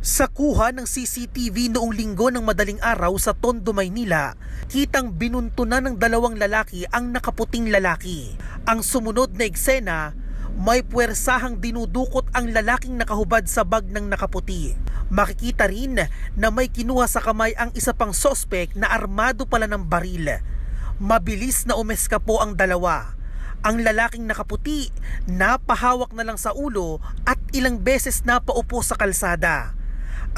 Sa kuha ng CCTV noong linggo ng madaling araw sa Tondo, Maynila, kitang binuntunan ng dalawang lalaki ang nakaputing lalaki. Ang sumunod na eksena, may puwersahang dinudukot ang lalaking nakahubad sa bag ng nakaputi. Makikita rin na may kinuha sa kamay ang isa pang sospek na armado pala ng baril. Mabilis na umeska po ang dalawa. Ang lalaking nakaputi, napahawak na lang sa ulo at ilang beses napaupo sa kalsada.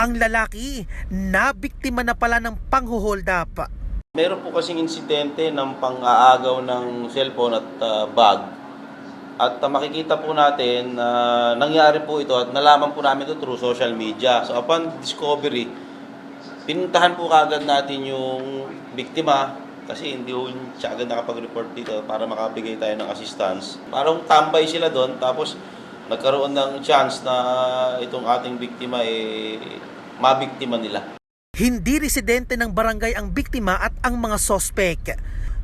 Ang lalaki, nabiktima na pala ng panghuhold up. Meron po kasing insidente ng pang-aagaw ng cellphone at ah, bag. At ah, makikita po natin na nangyari po ito at nalaman po namin ito through social media. So upon discovery, pinuntahan po kagad natin yung biktima kasi hindi po siya agad nakapag-report dito para makabigay tayo ng assistance. Parang tambay sila doon tapos nagkaroon ng chance na itong ating biktima eh mabiktima nila. Hindi residente ng barangay ang biktima at ang mga sospek.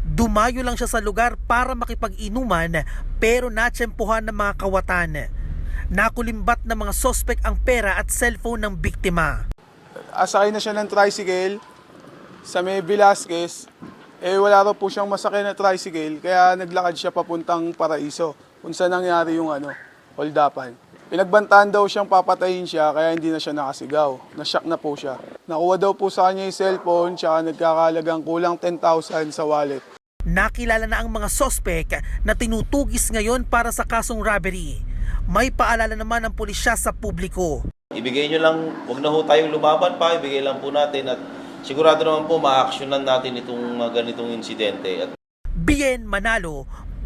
Dumayo lang siya sa lugar para makipag-inuman pero natsempuhan ng mga kawatan. Nakulimbat ng mga sospek ang pera at cellphone ng biktima. asakay na siya ng tricycle sa may Velasquez. Eh wala raw po siyang masakay na tricycle kaya naglakad siya papuntang Paraiso kung saan nangyari yung ano, holdapan. Pinagbantaan daw siyang papatayin siya kaya hindi na siya nakasigaw. Nashock na po siya. Nakuha daw po sa kanya yung cellphone tsaka nagkakalagang kulang 10,000 sa wallet. Nakilala na ang mga sospek na tinutugis ngayon para sa kasong robbery. May paalala naman ang pulisya sa publiko. Ibigay nyo lang, wag na ho tayong lumaban pa, ibigay lang po natin at sigurado naman po ma-actionan natin itong mga ganitong insidente. At Bien Manalo